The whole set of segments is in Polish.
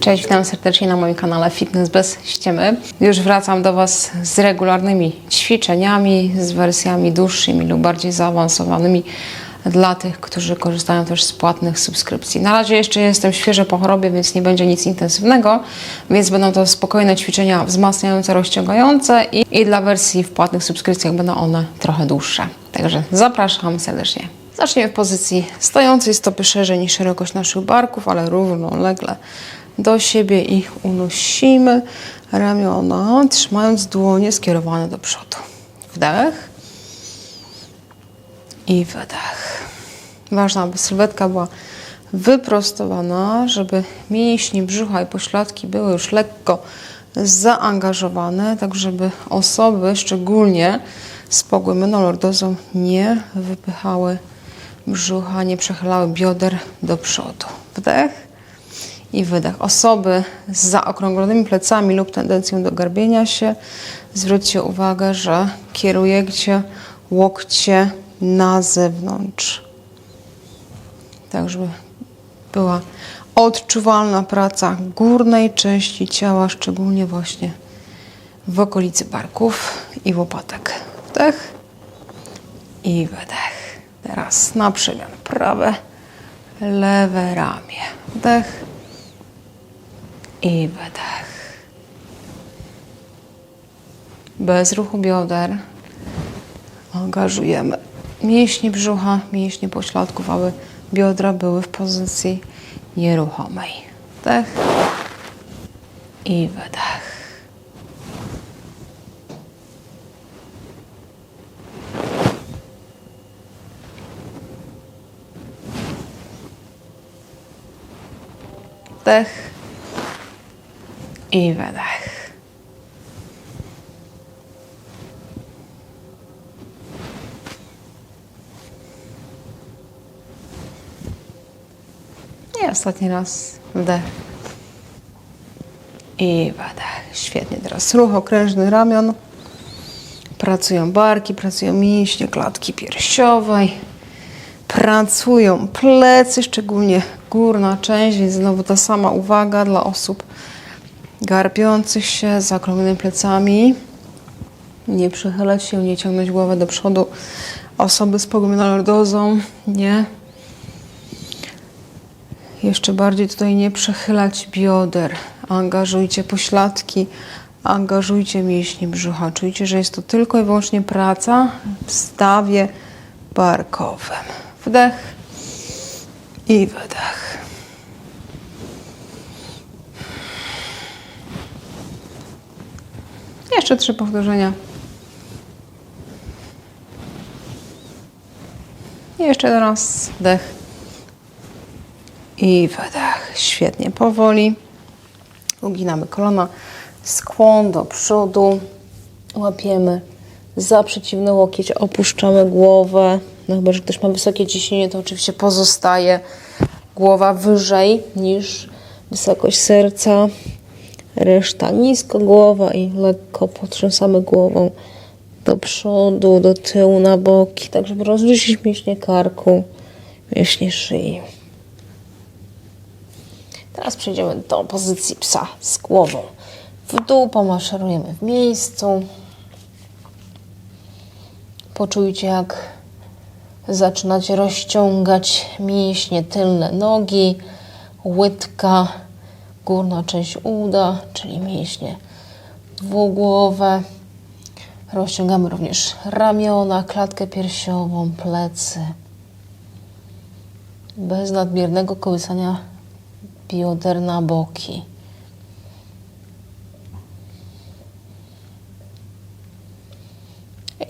Cześć, witam serdecznie na moim kanale Fitness bez ściemy. Już wracam do Was z regularnymi ćwiczeniami, z wersjami dłuższymi lub bardziej zaawansowanymi dla tych, którzy korzystają też z płatnych subskrypcji. Na razie jeszcze jestem świeżo po chorobie, więc nie będzie nic intensywnego, więc będą to spokojne ćwiczenia wzmacniające, rozciągające i, i dla wersji w płatnych subskrypcjach będą one trochę dłuższe. Także zapraszam serdecznie. Zaczniemy w pozycji stojącej, stopy szerzej niż szerokość naszych barków, ale równolegle do siebie i unosimy ramiona, trzymając dłonie skierowane do przodu. Wdech i wydech. Ważne, aby sylwetka była wyprostowana, żeby mięśnie brzucha i pośladki były już lekko zaangażowane, tak żeby osoby, szczególnie z pogłębioną lordozą, nie wypychały brzucha, nie przechylały bioder do przodu. Wdech i wydech. Osoby z zaokrąglonymi plecami lub tendencją do garbienia się, zwróćcie uwagę, że kierujecie łokcie na zewnątrz. Tak, żeby była odczuwalna praca górnej części ciała, szczególnie właśnie w okolicy barków i łopatek. Wdech i wydech. Teraz na przemian prawe, lewe ramię. Wdech i wydech. Bez ruchu bioder angażujemy mięśnie brzucha, mięśnie pośladków, aby biodra były w pozycji nieruchomej. Wdech i wydech. Wdech i wydech. I ostatni raz wdech i wydech. Świetnie. Teraz ruch okrężny ramion. Pracują barki, pracują mięśnie klatki piersiowej. Pracują plecy, szczególnie górna część, więc znowu ta sama uwaga dla osób garbiących się, zaokrąglonymi plecami. Nie przychylać się, nie ciągnąć głowę do przodu. Osoby z pogłębioną lordozą, nie. Jeszcze bardziej tutaj nie przechylać bioder. Angażujcie pośladki, angażujcie mięśnie brzucha. Czujcie, że jest to tylko i wyłącznie praca w stawie barkowym. Wdech i wydech. Jeszcze trzy powtórzenia. I jeszcze raz wdech i wydech. Świetnie, powoli. Uginamy kolana, skłon do przodu. Łapiemy za przeciwny łokieć, opuszczamy głowę. No chyba, że ktoś ma wysokie ciśnienie, to oczywiście pozostaje głowa wyżej niż wysokość serca. Reszta nisko głowa i lekko potrząsamy głową do przodu, do tyłu, na boki, tak żeby rozluźnić mięśnie karku, mięśnie szyi. Teraz przejdziemy do pozycji psa z głową w dół, pomaszerujemy w miejscu. Poczujcie, jak zaczynacie rozciągać mięśnie tylne nogi, łydka, górna część uda, czyli mięśnie dwugłowe. Rozciągamy również ramiona, klatkę piersiową, plecy. Bez nadmiernego kołysania bioder na boki.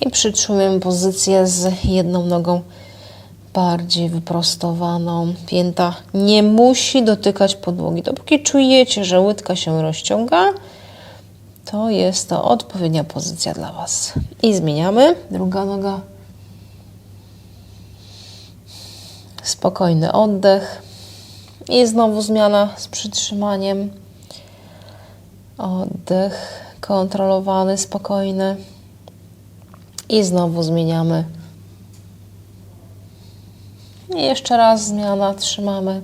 I przytrzymujemy pozycję z jedną nogą bardziej wyprostowaną. Pięta nie musi dotykać podłogi. Dopóki czujecie, że łydka się rozciąga, to jest to odpowiednia pozycja dla Was. I zmieniamy. Druga noga. Spokojny oddech. I znowu zmiana z przytrzymaniem. Oddech kontrolowany, spokojny. I znowu zmieniamy. I jeszcze raz zmiana, trzymamy.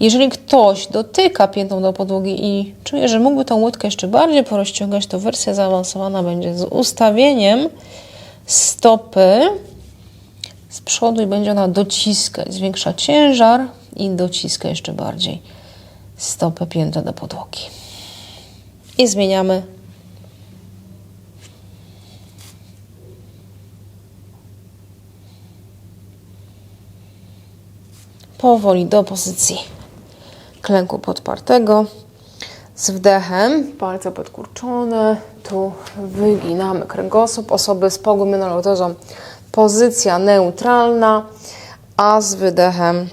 Jeżeli ktoś dotyka piętą do podłogi i czuje, że mógłby tą łódkę jeszcze bardziej porozciągać, to wersja zaawansowana będzie z ustawieniem stopy z przodu i będzie ona dociskać, zwiększa ciężar i dociska jeszcze bardziej stopę piętę do podłogi. I zmieniamy powoli do pozycji klęku podpartego. Z wdechem, palce podkurczone, tu wyginamy kręgosłup, osoby z pogłębioną lordozą, pozycja neutralna, a z wydechem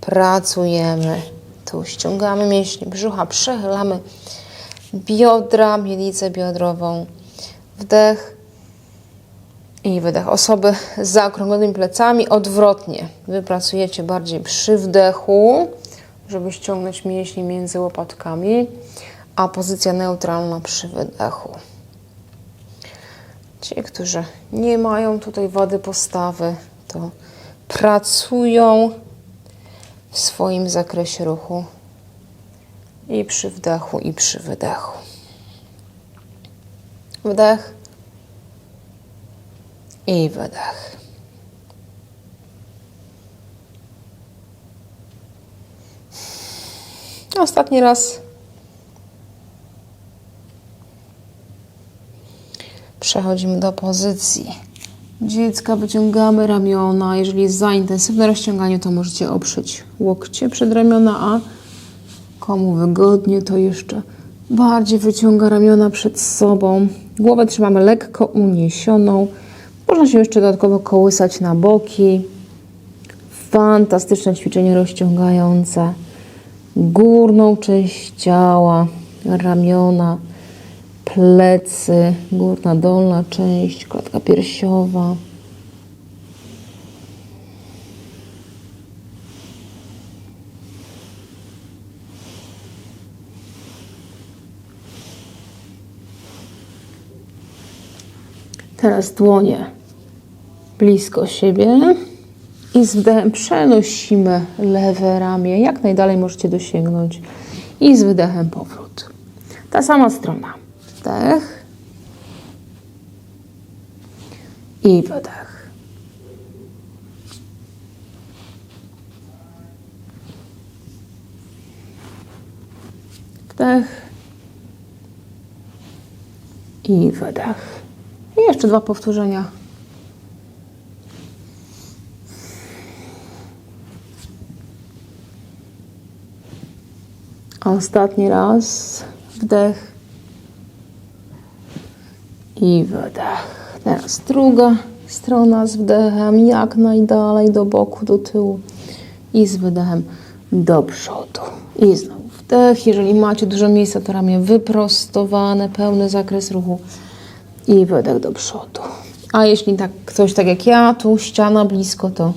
pracujemy, tu ściągamy mięśnie brzucha, przechylamy biodra, mielicę biodrową, wdech, i wydech. Osoby z zaokrąglonymi plecami odwrotnie. Wy pracujecie bardziej przy wdechu, żeby ściągnąć mięśnie między łopatkami, a pozycja neutralna przy wydechu. Ci, którzy nie mają tutaj wady postawy, to pracują w swoim zakresie ruchu i przy wdechu, i przy wydechu. Wdech i wydech. Ostatni raz. Przechodzimy do pozycji dziecka. Wyciągamy ramiona. Jeżeli jest za intensywne rozciąganie, to możecie oprzeć łokcie przed ramiona, a komu wygodnie, to jeszcze bardziej wyciąga ramiona przed sobą. Głowę trzymamy lekko uniesioną. Można się jeszcze dodatkowo kołysać na boki. Fantastyczne ćwiczenie rozciągające górną część ciała, ramiona, plecy, górna, dolna część, klatka piersiowa. Teraz dłonie blisko siebie i z wdechem przenosimy lewe ramię. Jak najdalej możecie dosięgnąć. I z wydechem powrót. Ta sama strona. Wdech. I wydech. Wdech. I wydech. Jeszcze dwa powtórzenia. Ostatni raz. Wdech. I wydech. Teraz druga strona z wdechem. Jak najdalej do boku, do tyłu. I z wydechem do przodu. I znowu wdech. Jeżeli macie dużo miejsca, to ramię wyprostowane, pełny zakres ruchu. I wydech do przodu. A jeśli tak ktoś tak jak ja, tu ściana blisko, to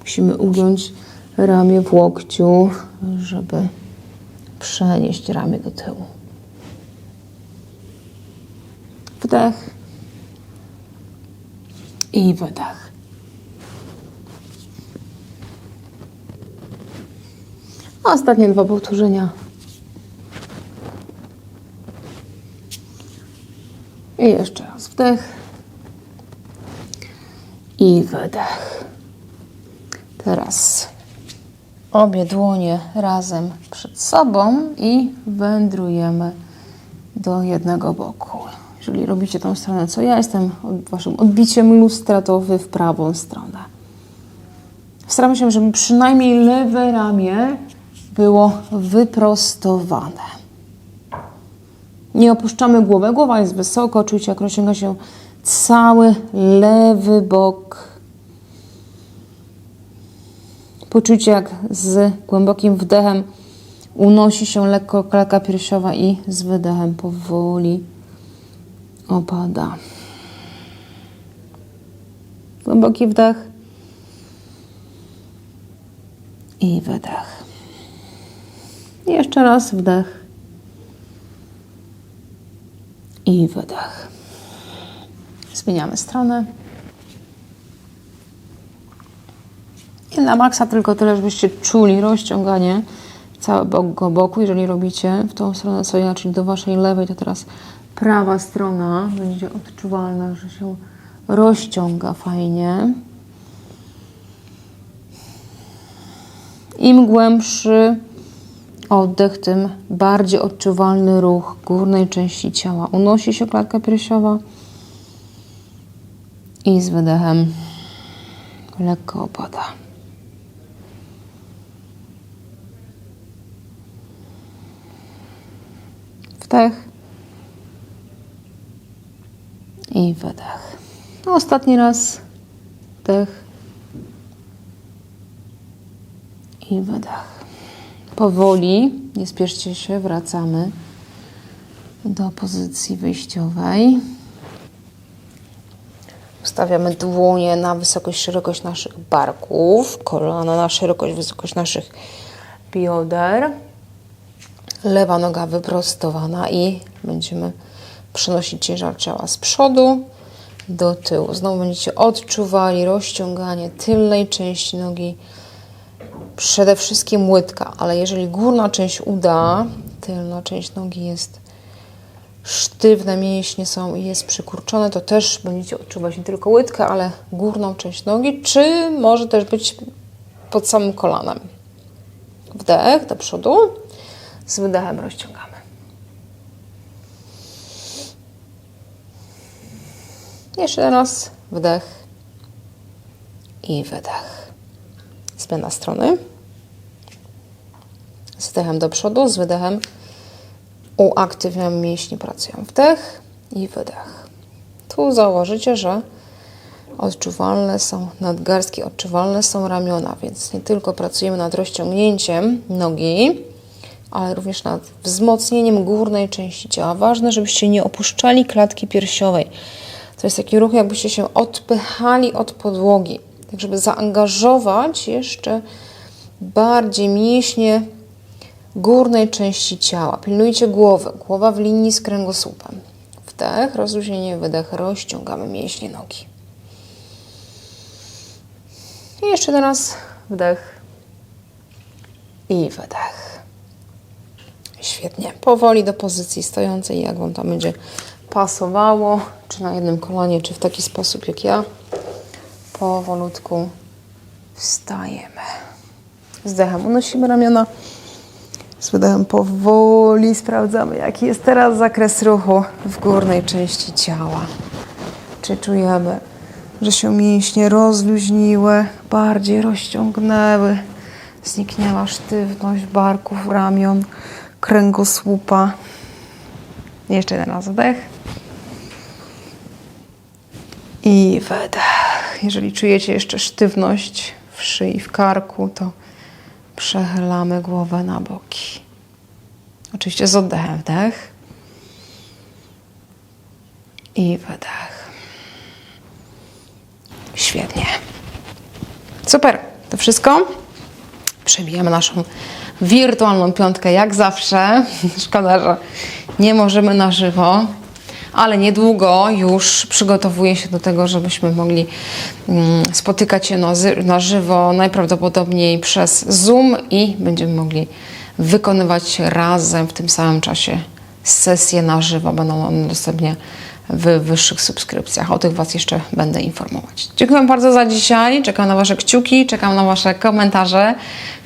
musimy ugiąć ramię w łokciu, żeby przenieść ramię do tyłu. Wdech i wydech. Ostatnie dwa powtórzenia. I jeszcze raz wdech i wydech. Teraz obie dłonie razem przed sobą i wędrujemy do jednego boku. Jeżeli robicie tą stronę, co ja jestem waszym odbiciem lustra, to wy w prawą stronę. Staramy się, żeby przynajmniej lewe ramię było wyprostowane. Nie opuszczamy głowy. Głowa jest wysoko. Czujcie, jak rozciąga się cały lewy bok. Poczujcie, jak z głębokim wdechem unosi się lekko klatka piersiowa i z wydechem powoli opada. Głęboki wdech i wydech. I jeszcze raz wdech i wydech. Zmieniamy stronę. I na maksa tylko tyle, żebyście czuli rozciąganie całego boku, jeżeli robicie w tą stronę co ja, czyli do waszej lewej, to teraz prawa strona będzie odczuwalna, że się rozciąga fajnie. Im głębszy oddech, tym bardziej odczuwalny ruch górnej części ciała. Unosi się klatka piersiowa i z wydechem lekko opada. Wdech i wydech. No, ostatni raz wdech i wydech. Powoli, nie spieszcie się, wracamy do pozycji wyjściowej. Ustawiamy dłonie na wysokość, szerokość naszych barków, kolana na szerokość, wysokość naszych bioder. Lewa noga wyprostowana i będziemy przenosić ciężar ciała z przodu do tyłu. Znowu będziecie odczuwali rozciąganie tylnej części nogi, przede wszystkim łydka, ale jeżeli górna część uda, tylna część nogi jest sztywne, mięśnie są i jest przykurczone, to też będziecie odczuwać nie tylko łydkę, ale górną część nogi, czy może też być pod samym kolanem. Wdech do przodu, z wydechem rozciągamy. Jeszcze raz wdech i wydech. Zmiana strony. Wdechem do przodu, z wydechem uaktywniam mięśnie, pracują wdech i wydech. Tu założycie, że odczuwalne są nadgarstki, odczuwalne są ramiona, więc nie tylko pracujemy nad rozciągnięciem nogi, ale również nad wzmocnieniem górnej części ciała. Ważne, żebyście nie opuszczali klatki piersiowej. To jest taki ruch, jakbyście się odpychali od podłogi, tak żeby zaangażować jeszcze bardziej mięśnie górnej części ciała. Pilnujcie głowy, głowa w linii z kręgosłupem. Wdech, rozluźnienie, wydech, rozciągamy mięśnie nogi. I jeszcze teraz wdech i wydech. Świetnie. Powoli do pozycji stojącej, jak Wam tam będzie pasowało, czy na jednym kolanie, czy w taki sposób jak ja. Powolutku wstajemy. Z dechem unosimy ramiona. Wydechem powoli sprawdzamy, jaki jest teraz zakres ruchu w górnej części ciała. Czy czujemy, że się mięśnie rozluźniły, bardziej rozciągnęły, zniknęła sztywność barków, ramion, kręgosłupa. Jeszcze jeden raz wdech. I wydech. Jeżeli czujecie jeszcze sztywność w szyi, w karku, to przechylamy głowę na boki. Oczywiście z oddechem wdech i wydech. Świetnie. Super. To wszystko. Przebijamy naszą wirtualną piątkę jak zawsze. Szkoda, że nie możemy na żywo, ale niedługo już przygotowuję się do tego, żebyśmy mogli mm, spotykać się na, żywo, najprawdopodobniej przez Zoom i będziemy mogli wykonywać razem w tym samym czasie sesje na żywo. Będą one dostępnie w wyższych subskrypcjach. O tych Was jeszcze będę informować. Dziękuję bardzo za dzisiaj. Czekam na Wasze kciuki, czekam na Wasze komentarze.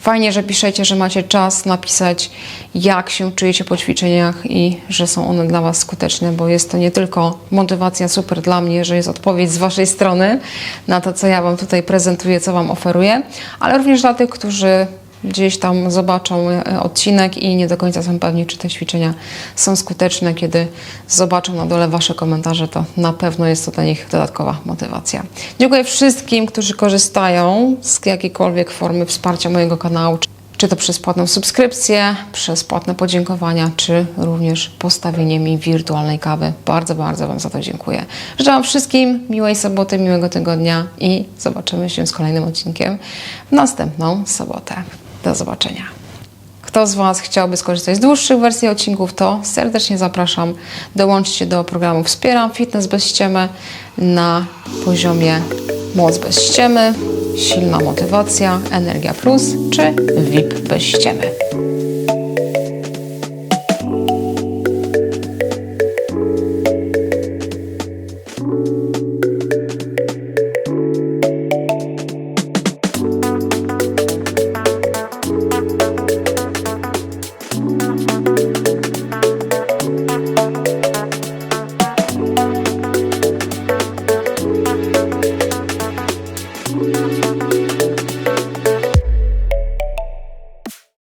Fajnie, że piszecie, że macie czas napisać, jak się czujecie po ćwiczeniach i że są one dla Was skuteczne, bo jest to nie tylko motywacja super dla mnie, że jest odpowiedź z Waszej strony na to, co ja Wam tutaj prezentuję, co Wam oferuję, ale również dla tych, którzy gdzieś tam zobaczą e, odcinek i nie do końca są pewni, czy te ćwiczenia są skuteczne. Kiedy zobaczą na dole Wasze komentarze, to na pewno jest to dla nich dodatkowa motywacja. Dziękuję wszystkim, którzy korzystają z jakiejkolwiek formy wsparcia mojego kanału. czy- to przez płatną subskrypcję, przez płatne podziękowania, czy również postawienie mi wirtualnej kawy. Bardzo, bardzo Wam za to dziękuję. Życzę Wam wszystkim miłej soboty, miłego tygodnia i zobaczymy się z kolejnym odcinkiem w następną sobotę. Do zobaczenia. Kto z Was chciałby skorzystać z dłuższych wersji odcinków, to serdecznie zapraszam. Dołączcie do programu Wspieram Fitness bez ściemy na poziomie Moc bez ściemy, Silna motywacja, Energia Plus czy VIP bez ściemy.